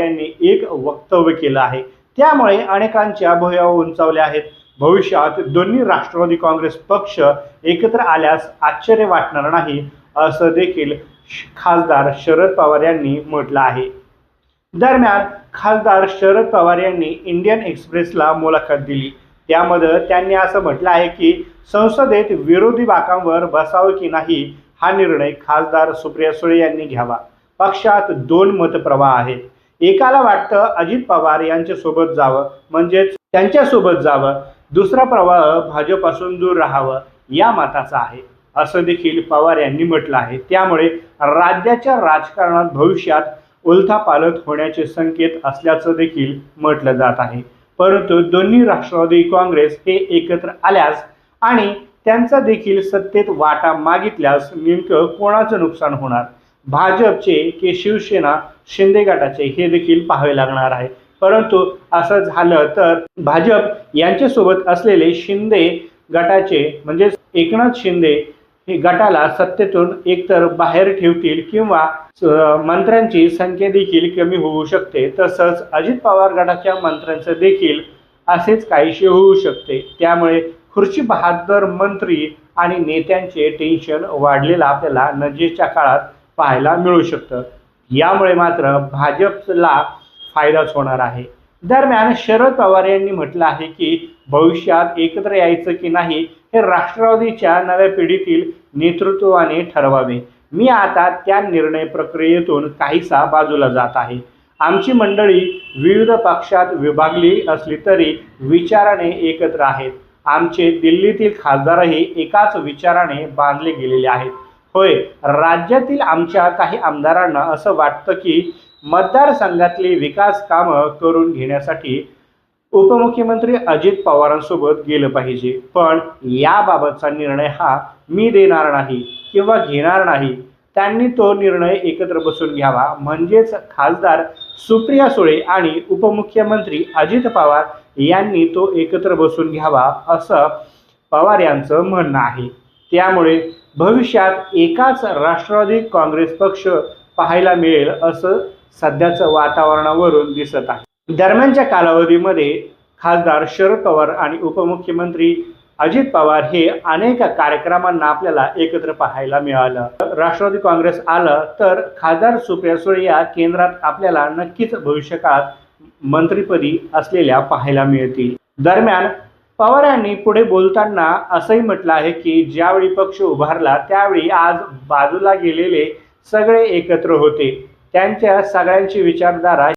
यांनी एक वक्तव्य केलं आहे. त्यामुळे अनेकांच्या भुया उंचावल्या आहेत. भविष्यात दोन्ही राष्ट्रवादी काँग्रेस पक्ष एकत्र आल्यास आश्चर्य वाटणार नाही असं देखील खासदार शरद पवार यांनी म्हटलं आहे. दरम्यान खासदार शरद पवार यांनी इंडियन एक्सप्रेसला मुलाखत दिली. त्यामध्ये त्यांनी असं म्हटलं आहे की संसदेत विरोधी बाकांवर बसावं की नाही हा निर्णय खासदार सुप्रिया सुळे यांनी घ्यावा. पक्षात दोन मतप्रवाह आहेत. एकाला वाटतं अजित पवार यांच्यासोबत जावं म्हणजेच त्यांच्यासोबत जावं दुसरा प्रवाह भाजपासून दूर राहावं या मताचा आहे. असं देखील पवार यांनी म्हटलं आहे. त्यामुळे राज्याच्या राजकारणात भविष्यात उलथापालथ होण्याचे संकेत असल्याचं देखील म्हटलं जात आहे. परंतु दोन्ही राष्ट्रवादी काँग्रेस हे एकत्र आल्यास आणि त्यांचा देखील सत्तेत वाटा मागितल्यास नेमकं कोणाचं नुकसान होणार? भाजपचे की शिवसेना शिंदे गटाचे हे देखील पाहावे लागणार आहे. परंतु असं झालं तर भाजप यांच्यासोबत असलेले शिंदे गटाचे म्हणजे एकनाथ शिंदे हे गटाला सत्तेतून एकतर बाहेर ठेवतील किंवा मंत्र्यांची संख्या देखील कमी होऊ शकते. तसंच अजित पवार गटाच्या मंत्र्यांचं देखील असेच काहीसे होऊ शकते. त्यामुळे खुर्ची बहादर मंत्री आणि नेत्यांचे टेन्शन वाढलेलं आपल्याला नजीकच्या काळात पाहायला मिळू शकतं. यामुळे मात्र भाजपला फायदाच होणार आहे. दरम्यान शरद पवार यांनी म्हटलं आहे की भविष्यात एकत्र यायचं की नाही हे राष्ट्रवादीच्या नव्या पिढीतील नेतृत्वाने ठरवावे. मी आता त्या निर्णय प्रक्रियेतून काहीसा बाजूला जात आहे. आमची मंडळी विविध पक्षात विभागली असली तरी विचाराने एकत्र आहेत. आमचे दिल्लीतील खासदारही एकाच विचाराने बांधले गेलेले आहेत. होय. राज्यातील आमच्या काही आमदारांना असं वाटतं की मतदारसंघातली विकास कामं करून घेण्यासाठी उपमुख्यमंत्री अजित पवारांसोबत गेलं पाहिजे. पण याबाबतचा निर्णय हा मी देणार नाही किंवा घेणार नाही. त्यांनी तो निर्णय एकत्र बसून घ्यावा. म्हणजेच खासदार सुप्रिया सुळे आणि उपमुख्यमंत्री अजित पवार यांनी तो एकत्र बसून घ्यावा असं पवार यांचं म्हणणं आहे. त्यामुळे भविष्यात एकाच राष्ट्रवादी काँग्रेस पक्ष पाहायला मिळेल असं सध्याचं वातावरणावरून दिसत आहे. दरम्यानच्या कालावधीमध्ये खासदार शरद पवार आणि उपमुख्यमंत्री अजित पवार हे अनेक कार्यक्रमांना आपल्याला एकत्र पाहायला मिळालं. राष्ट्रवादी काँग्रेस आलं तर खासदार सुप्रिया सुळे या केंद्रात आपल्याला नक्कीच भविष्यकाळात मंत्रिपदी असलेल्या पाहायला मिळतील. दरम्यान पवार यांनी पुढे बोलताना असंही म्हटलं आहे की ज्यावेळी पक्ष उभारला त्यावेळी आज बाजूला गेलेले सगळे एकत्र होते. त्यांच्या सगळ्यांची विचारधारा